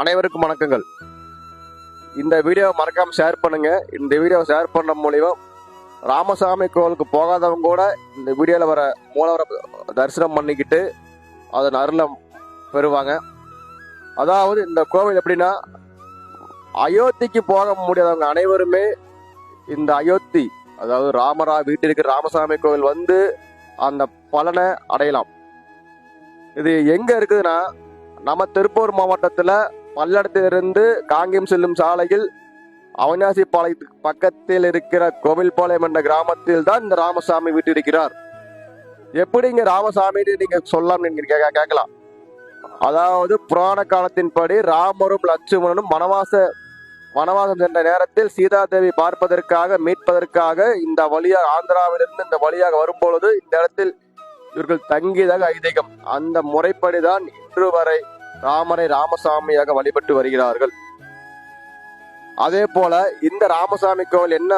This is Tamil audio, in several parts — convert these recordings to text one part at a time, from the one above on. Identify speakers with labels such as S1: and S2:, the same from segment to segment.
S1: அனைவருக்கும் வணக்கங்கள். இந்த வீடியோவை மறக்காம ஷேர் பண்ணுங்க. இந்த வீடியோவை ஷேர் பண்ண மூலியம் ராமசாமி கோவிலுக்கு போகாதவங்க கூட இந்த வீடியோவில் வர மூலவரை தரிசனம் பண்ணிக்கிட்டு அதன் அருளை பெறுவாங்க. அதாவது இந்த கோவில் எப்படின்னா அயோத்திக்கு போக முடியாதவங்க அனைவருமே இந்த அயோத்தி அதாவது ராமரா வீட்டில் இருக்கிற ராமசாமி கோவில் வந்து அந்த பலனை அடையலாம். இது எங்க இருக்குதுன்னா நம்ம திருப்பூர் மாவட்டத்துல பல்லடத்திலிருந்து காங்கேயம் செல்லும் சாலையில் அவினாசி பாளையத்துக்கு பக்கத்தில் இருக்கிற கோவில்பாளையம் என்ற கிராமத்தில் தான் இந்த ராமசாமி வீட்டிருக்கிறார். எப்படி இங்க ராமசாமின்னு நீங்க சொல்லலாம் கேட்கலாம். அதாவது புராண காலத்தின்படி ராமரும் லட்சுமணனும் வனவாச வனவாசம் சென்ற நேரத்தில் சீதாதேவி பார்ப்பதற்காக மீட்பதற்காக இந்த வழியாக ஆந்திராவிலிருந்து இந்த வழியாக வரும்பொழுது இந்த இடத்தில் இவர்கள் தங்கியதாக ஐதீகம். அந்த முறைப்படிதான் இன்று வரை ராமரை ராமசாமியாக வழிபட்டு வருகிறார்கள். அதே போல இந்த ராமசாமி கோவில் என்ன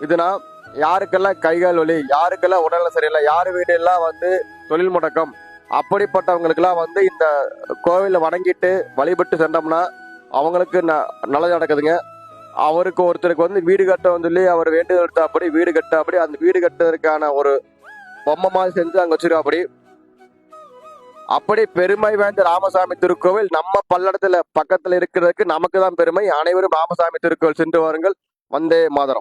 S1: இதுனா யாருக்கெல்லாம் கைகால் வலி யாருக்கெல்லாம் உடல்நலம் சரியில்லை யார் வீடெல்லாம் வந்து தொழில் முடக்கம் அப்படிப்பட்டவங்களுக்கெல்லாம் வந்து இந்த கோவிலை வணங்கிட்டு வழிபட்டு சென்றோம்னா அவங்களுக்கு ந- நல்லது நடக்குதுங்க. அவருக்கு ஒருத்தருக்கு வந்து வீடு கட்ட சொல்லி அவர் வேண்டுதல் எடுத்தாப்படி வீடு கட்டாப்படி அந்த வீடு கட்டுறதுக்கான ஒரு பொம்மை மாதிரி செஞ்சு அங்க வச்சிருக்காப்படி. அப்படி பெருமை வாய்ந்த ராமசாமி திருக்கோவில் நம்ம பல்லடத்துல பக்கத்துல இருக்கிறதுக்கு நமக்கு தான் பெருமை. அனைவரும் ராமசாமி திருக்கோவில் சென்று வாருங்கள். வந்தே மாதரம்.